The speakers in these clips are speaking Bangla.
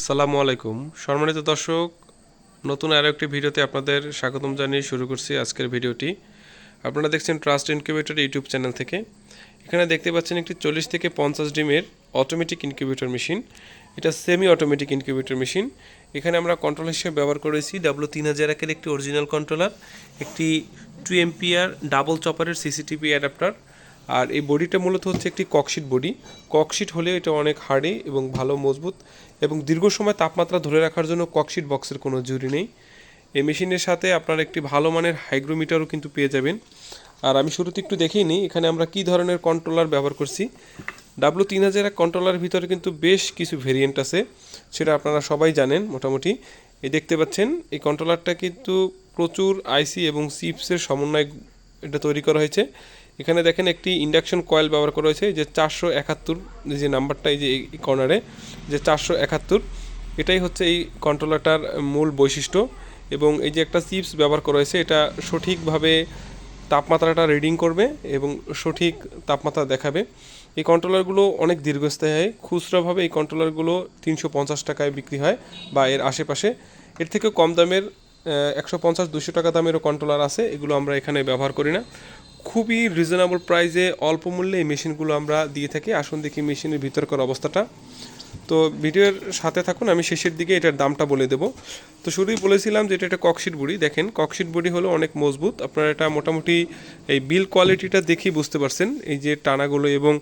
আসসালামু আলাইকুম। সম্মানিত দর্শক, নতুন আরও একটি ভিডিওতে আপনাদের স্বাগতম জানিয়ে শুরু করছি আজকের ভিডিওটি। আপনারা দেখছেন ট্রাস্ট ইনকিউবেটর ইউটিউব চ্যানেল থেকে। এখানে দেখতে পাচ্ছেন একটি চল্লিশ থেকে পঞ্চাশ ডিমের অটোমেটিক ইনকিউবেটর মেশিন এটা সেমি অটোমেটিক ইনকিউবেটর মেশিন এখানে আমরা কন্ট্রোল হিসেবে ব্যবহার করেছি ডাব্লু তিন হাজার একের একটি অরিজিনাল কন্ট্রোলার একটি টু এমপিআর ডাবল চপারের সিসিটিভি অ্যাডাপ্টার আর এই বডিটা মূলত হচ্ছে একটি ককশিট বডি। ককশিট হলে এটা অনেক হার্ডি এবং ভালো, মজবুত এবং দীর্ঘ সময় তাপমাত্রা ধরে রাখার জন্য ককশিট বক্সের কোনো জরুরি নেই। এই মেশিনের সাথে আপনারা একটি ভালো মানের হাইগ্রোমিটারও কিন্তু পেয়ে যাবেন। আর আমি শুরুতে একটু দেখেই নিই, এখানে আমরা কি ধরনের কন্ট্রোলার ব্যবহার করছি। ডাব্লু তিন হাজার এক কন্ট্রোলার ভিতরে কিন্তু বেশ কিছু ভেরিয়েন্ট আছে, সেটা আপনারা সবাই জানেন মোটামুটি। এই দেখতে পাচ্ছেন, এই কন্ট্রোলারটা কিন্তু প্রচুর আইসি এবং চিপসের সমন্বয় এটা তৈরি করা হয়েছে। এখানে দেখেন একটি ইন্ডাকশন কয়েল ব্যবহার করা হয়েছে যে চারশো একাত্তর যে নাম্বারটা এই যে এই কর্নারে যে চারশো একাত্তর, এটাই হচ্ছে এই কন্ট্রোলারটার মূল বৈশিষ্ট্য। এবং এই যে একটা চিপস ব্যবহার করা হয়েছে, এটা সঠিকভাবে তাপমাত্রাটা রিডিং করবে এবং সঠিক তাপমাত্রা দেখাবে। এই কন্ট্রোলারগুলো অনেক দীর্ঘস্থায়ী হয় খুচরাভাবে এই কন্ট্রোলারগুলো তিনশো পঞ্চাশ টাকায় বিক্রি হয় বা এর আশেপাশে। এর থেকে কম দামের একশো পঞ্চাশ দুশো টাকা দামেরও কন্ট্রোলার আছে, এগুলো আমরা এখানে ব্যবহার করি না। খুবই রিজনেবল প্রাইসে অল্প মূল্যে এই মেশিনগুলো আমরা দিয়ে থাকি। আসুন দেখি মেশিনের ভিতরকার অবস্থাটা। তো ভিডিওর সাথে থাকুন, আমি শেষের দিকে এটার দামটা বলে দেবো। তো শুরুই বলেছিলাম যে এটা একটা ককশিট বডি। দেখেন ককশিট বডি হলো অনেক মজবুত। আপনারা এটা মোটামুটি এই বিল কোয়ালিটিটা দেখেই বুঝতে পারছেন। এই যে টানাগুলো এবং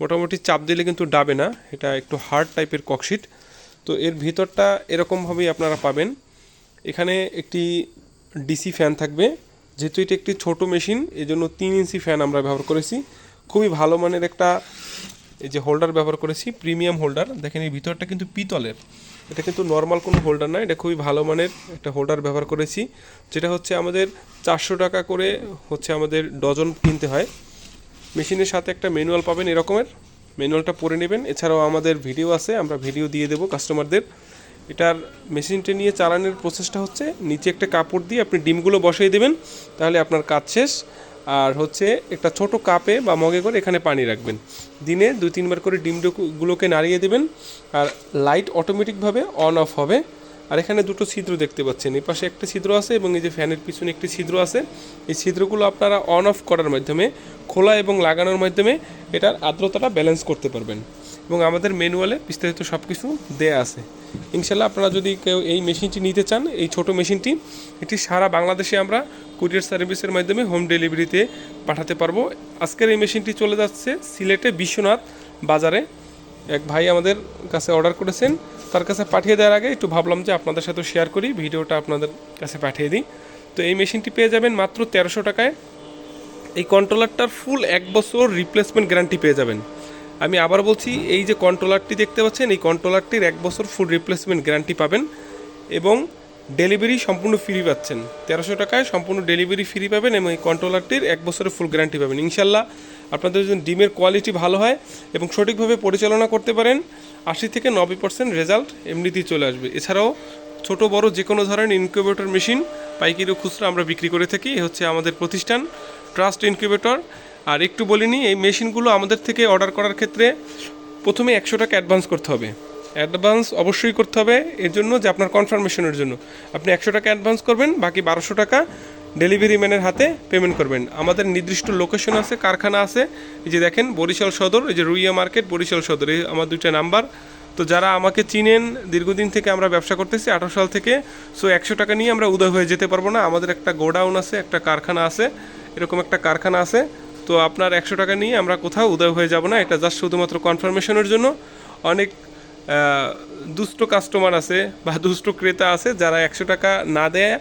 মোটামুটি চাপ দিলে কিন্তু ডাবে না। এটা একটু হার্ড টাইপের ককশিট তো এর ভিতরটা এরকমভাবেই আপনারা পাবেন। এখানে একটি ডিসি ফ্যান থাকবে। যেহেতু এটা একটি ছোট মেশিন এই জন্য তিন ইঞ্চি ফ্যান আমরা ব্যবহার করেছি। খুবই ভালো মানের একটা, এই যে হোল্ডার ব্যবহার করেছি প্রিমিয়াম হোল্ডার দেখেন এই ভিতরটা কিন্তু পিতলের। এটা কিন্তু নর্মাল কোনো হোল্ডার নয় এটা খুবই ভালো মানের একটা হোল্ডার ব্যবহার করেছি। যেটা হচ্ছে আমাদের চারশো টাকা করে হচ্ছে আমাদের ডজন কিনতে হয়। মেশিনের সাথে একটা ম্যানুয়াল পাবেন এরকমের। ম্যানুয়ালটা পরে নেবেন। এছাড়াও আমাদের ভিডিও আছে, আমরা ভিডিও দিয়ে দেবো কাস্টমারদের এটার মেশিনটা নিয়ে চালানোর প্রসেসটা হচ্ছে নিচে একটা কাপড় দিয়ে আপনি ডিমগুলো বসিয়ে দেবেন, তাহলে আপনার কাজ শেষ। আর হচ্ছে একটা ছোট কাপে বা মগে করে এখানে পানি রাখবেন। দিনে দুই তিনবার করে ডিমগুলোকে নাড়িয়ে দেবেন আর লাইট অটোমেটিকভাবে অন অফ হবে। আর এখানে দুটো ছিদ্র দেখতে পাচ্ছেন। এই পাশে একটা ছিদ্র আছে এবং এই যে ফ্যানের পিছনে একটি ছিদ্র আছে। এই ছিদ্রগুলো আপনারা অন অফ করার মাধ্যমে, খোলা এবং লাগানোর মাধ্যমে এটার আর্দ্রতাটা ব্যালেন্স করতে পারবেন। এবং আমাদের ম্যানুয়ালে বিস্তারিত সব কিছু দেয়া আছে। ইনশাল্লাহ আপনারা যদি কেউ এই মেশিনটি নিতে চান, এই ছোট মেশিনটি, এটি সারা বাংলাদেশে আমরা কুরিয়ার সার্ভিসের মাধ্যমে হোম ডেলিভারিতে পাঠাতে পারব। আজকের এই মেশিনটি চলে যাচ্ছে সিলেটে বিশ্বনাথ বাজারে। এক ভাই আমাদের কাছে অর্ডার করেছেন, তার কাছে পাঠিয়ে দেওয়ার আগে একটু ভাবলাম যে আপনাদের সাথে শেয়ার করি, ভিডিওটা আপনাদের কাছে পাঠিয়ে দিই। তো এই মেশিনটি পেয়ে যাবেন মাত্র তেরোশো টাকায়। এই কন্ট্রোলারটার ফুল এক বছর রিপ্লেসমেন্ট গ্যারান্টি পেয়ে যাবেন। আমি আবার বলছি, এই যে কন্ট্রোলারটি দেখতে পাচ্ছেন, এই কন্ট্রোলারটির এক বছর ফুল রিপ্লেসমেন্ট গ্যারান্টি পাবেন এবং ডেলিভারি সম্পূর্ণ ফ্রি পাচ্ছেন। তেরোশো টাকায় সম্পূর্ণ ডেলিভারি ফ্রি পাবেন এবং এই কন্ট্রোলারটির এক বছরের ফুল গ্যারান্টি পাবেন। ইনশাল্লাহ আপনাদের যদি ডিমের কোয়ালিটি ভালো হয় এবং সঠিকভাবে পরিচালনা করতে পারেন, আশি থেকে নব্বই পার্সেন্ট রেজাল্ট এমনিতেই চলে আসবে। এছাড়াও ছোট, বড় যে কোনো ধরনের ইনকিউবেটর মেশিন পাইকারি খুচরা আমরা বিক্রি করে থাকি। হচ্ছে আমাদের প্রতিষ্ঠান ট্রাস্ট ইনকিউবেটর আর একটু বলিনি, এই মেশিনগুলো আমাদের থেকে অর্ডার করার ক্ষেত্রে প্রথমে একশো টাকা অ্যাডভান্স করতে হবে। অ্যাডভান্স অবশ্যই করতে হবে, এর জন্য যে আপনার কনফার্মেশনের জন্য। আপনি একশো টাকা অ্যাডভান্স করবেন, বাকি বারোশো টাকা ডেলিভারি ম্যানের হাতে পেমেন্ট করবেন। আমাদের নির্দিষ্ট লোকেশন আছে, কারখানা আছে, এই যে দেখেন বরিশাল সদর, এই যে রুইয়া মার্কেট, বরিশাল সদর, এই আমার দুইটা নাম্বার। তো যারা আমাকে চিনেন, দীর্ঘদিন থেকে আমরা ব্যবসা করতেছি, আঠারো সাল থেকে সো একশো টাকা নিয়ে আমরা উদয় হয়ে যেতে পারব না। আমাদের একটা গোডাউন আছে, একটা কারখানা আছে, এরকম একটা কারখানা আছে। তো আপনার একশো টাকা নিয়ে আমরা কোথাও উদয় হয়ে যাব না। এটা জাস্ট শুধুমাত্র কনফার্মেশনের জন্য। অনেক দুষ্ট কাস্টমার আছে বা দুষ্ট ক্রেতা আছে যারা একশো টাকা না দেয়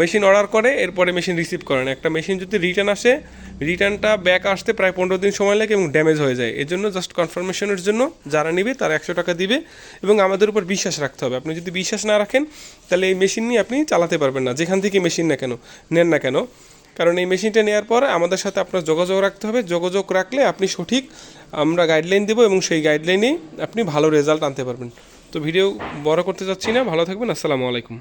মেশিন অর্ডার করে, এরপরে মেশিন রিসিভ করে না। একটা মেশিন যদি রিটার্ন আসে রিটার্নটা ব্যাক আসতে প্রায় পনেরো দিন সময় লাগে এবং ড্যামেজ হয়ে যায়। এর জন্য জাস্ট কনফার্মেশনের জন্য যারা নিবে, তারা একশো টাকা দিবে এবং আমাদের উপর বিশ্বাস রাখতে হবে। আপনি যদি বিশ্বাস না রাখেন, তাহলে এই মেশিন নিয়ে আপনি চালাতে পারবেন না। যেখান থেকে মেশিন না কেন, নেন না কেন। কারণ এই মেশিনটা নেওয়ার পর আমাদের সাথে আপনার যোগাযোগ রাখতে হবে। যোগাযোগ রাখলে আপনি সঠিক আমরা গাইডলাইন দেবো এবং সেই গাইডলাইনেই আপনি ভালো রেজাল্ট আনতে পারবেন। তো ভিডিও বড় করতে চাচ্ছি না। ভালো থাকবেন। আসসালামু আলাইকুম।